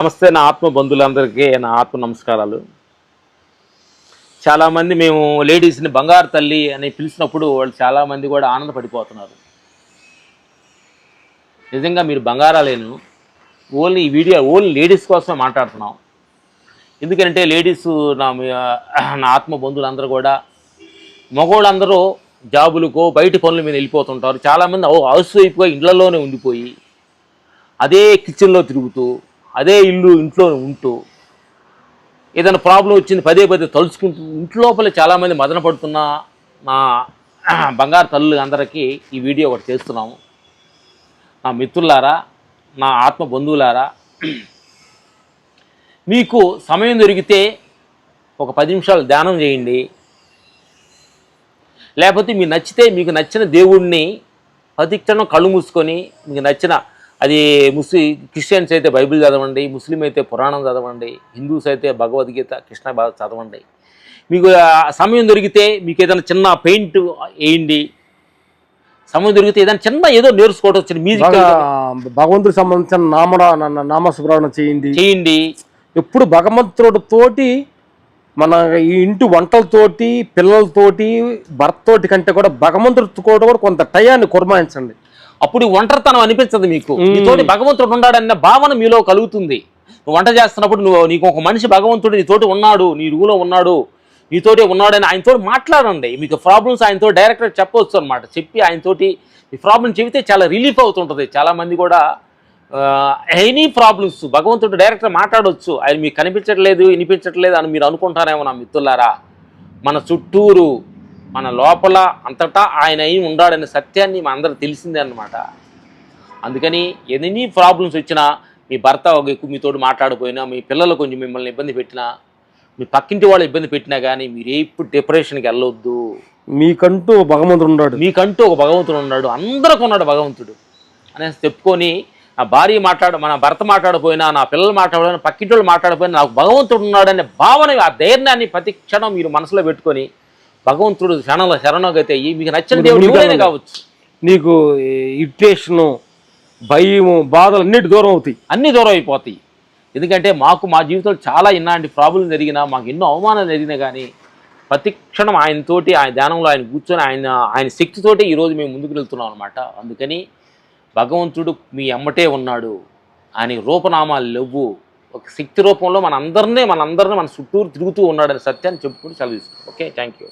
నమస్తే నా ఆత్మ బంధువులందరికీ నా ఆత్మ నమస్కారాలు. చాలామంది మేము లేడీస్ని బంగారు తల్లి అని పిలిచినప్పుడు వాళ్ళు చాలామంది కూడా ఆనందపడిపోతున్నారు. నిజంగా మీరు బంగారాలేను ఓన్లీ ఈ వీడియో ఓన్లీ లేడీస్ కోసమే మాట్లాడుతున్నాం. ఎందుకంటే లేడీస్ నా నా ఆత్మ బంధువులందరూ కూడా మగవాళ్ళందరూ జాబులకో బయట పనుల మీద వెళ్ళిపోతుంటారు. చాలామంది ఓ హౌస్ వైఫ్గా ఇండ్లలోనే ఉండిపోయి అదే కిచెన్లో తిరుగుతూ అదే ఇల్లు ఇంట్లో ఉంటూ ఏదైనా ప్రాబ్లం వచ్చింది పదే పదే తలుచుకుంటూ ఇంట్లోపల చాలామంది మదన పడుతున్న నా బంగారు తల్లు అందరికీ ఈ వీడియో ఒకటి చేస్తున్నాము. నా మిత్రులారా నా ఆత్మ బంధువులారా మీకు సమయం దొరికితే ఒక పది నిమిషాలు ధ్యానం చేయండి. లేకపోతే మీకు నచ్చితే మీకు నచ్చిన దేవుడిని ప్రతిక్షణం కళ్ళు మూసుకొని మీకు నచ్చిన అది ముస్లిం క్రిస్టియన్స్ అయితే బైబిల్ చదవండి ముస్లిం అయితే పురాణం చదవండి హిందూస్ అయితే భగవద్గీత కృష్ణ భారత్ చదవండి. మీకు సమయం దొరికితే మీకు ఏదైనా చిన్న పెయింట్ వేయండి. సమయం దొరికితే ఏదైనా చిన్న ఏదో నేర్చుకోవడం చిన్న మ్యూజిక్ బాగా భగవంతుడికి సంబంధించిన నామడ నా- నామస్మరణ చేయండి. చేయండి. ఎప్పుడు భగవంతుడి తోటి మన ఈ ఇంటి వంటలతోటి పిల్లలతోటి భర్తతోటి కంటే కూడా భగవంతుడితో కూడా కొంత టయాన్ని కుర్మాయించండి. అప్పుడు ఒంటరితనం అనిపించదు మీకు. నీతోటి భగవంతుడు ఉన్నాడన్న భావన మీలో కలుగుతుంది. నువ్వు వంట చేస్తున్నప్పుడు నువ్వు నీకు ఒక మనిషి భగవంతుడు నీతోటి ఉన్నాడు నీ రూలో ఉన్నాడు నీతోటి ఉన్నాడని ఆయనతో మాట్లాడండి. మీకు ప్రాబ్లమ్స్ ఆయనతో డైరెక్ట్గా చెప్పవచ్చు అనమాట చెప్పి ఆయనతోటి ఈ ప్రాబ్లం చెబితే చాలా రిలీఫ్ అవుతుంటుంది. చాలా మంది కూడా ఎనీ ప్రాబ్లమ్స్ భగవంతుడు డైరెక్ట్గా మాట్లాడవచ్చు ఆయన మీకు కనిపించట్లేదు వినిపించట్లేదు అని మీరు అనుకుంటారేమో నా మిత్రులారా. మన చుట్టూరు మన లోపల అంతటా ఆయన అయి ఉండాడనే సత్యాన్ని మా అందరికి తెలిసిందే అన్నమాట. అందుకని ఎన్ని ప్రాబ్లమ్స్ వచ్చినా మీ భర్త ఒక ఎక్కువ మీతో మాట్లాడిపోయినా మీ పిల్లలు కొంచెం మిమ్మల్ని ఇబ్బంది పెట్టినా మీ పక్కింటి వాళ్ళు ఇబ్బంది పెట్టినా కానీ మీరు ఎప్పుడు డిప్రెషన్కి వెళ్ళొద్దు. మీకంటూ భగవంతుడు ఉన్నాడు. మీకంటూ ఒక భగవంతుడు ఉన్నాడు. అందరికి ఉన్నాడు భగవంతుడు. అనేసి చెప్పుకొని నా భార్య మాట్లాడ మన భర్త మాట్లాడపోయినా నా పిల్లలు మాట్లాడిపోయినా పక్కింటి వాళ్ళు మాట్లాడపోయినా నాకు భగవంతుడు ఉన్నాడనే భావన ఆ ధైర్యాన్ని ప్రతి క్షణం మీరు మనసులో పెట్టుకొని భగవంతుడు క్షణంలో శరణగతి అయ్యి మీకు నచ్చిన దేవుడు ఎవరైనా కావచ్చు. నీకు ఇరిటేషను భయము బాధలు అన్నిటి దూరం అవుతాయి. అన్నీ దూరం అయిపోతాయి. ఎందుకంటే మాకు మా జీవితంలో చాలా ఇలాంటి ప్రాబ్లం జరిగినా మాకు ఎన్నో అవమానాలు జరిగినా కానీ ప్రతి క్షణం ఆయనతోటి ఆయన ధ్యానంలో ఆయన కూర్చొని ఆయన ఆయన శక్తితోటి ఈరోజు మేము ముందుకు వెళ్తున్నాం అనమాట అందుకని భగవంతుడు మీ అమ్మటే ఉన్నాడు ఆయన రూపనామాలు లేవు. ఒక శక్తి రూపంలో మన అందరినీ మన చుట్టూరు తిరుగుతూ ఉన్నాడనే సత్యాన్ని చెప్పుకుంటూ సెలవు తీసుకుంటాం. ఓకే? Thank you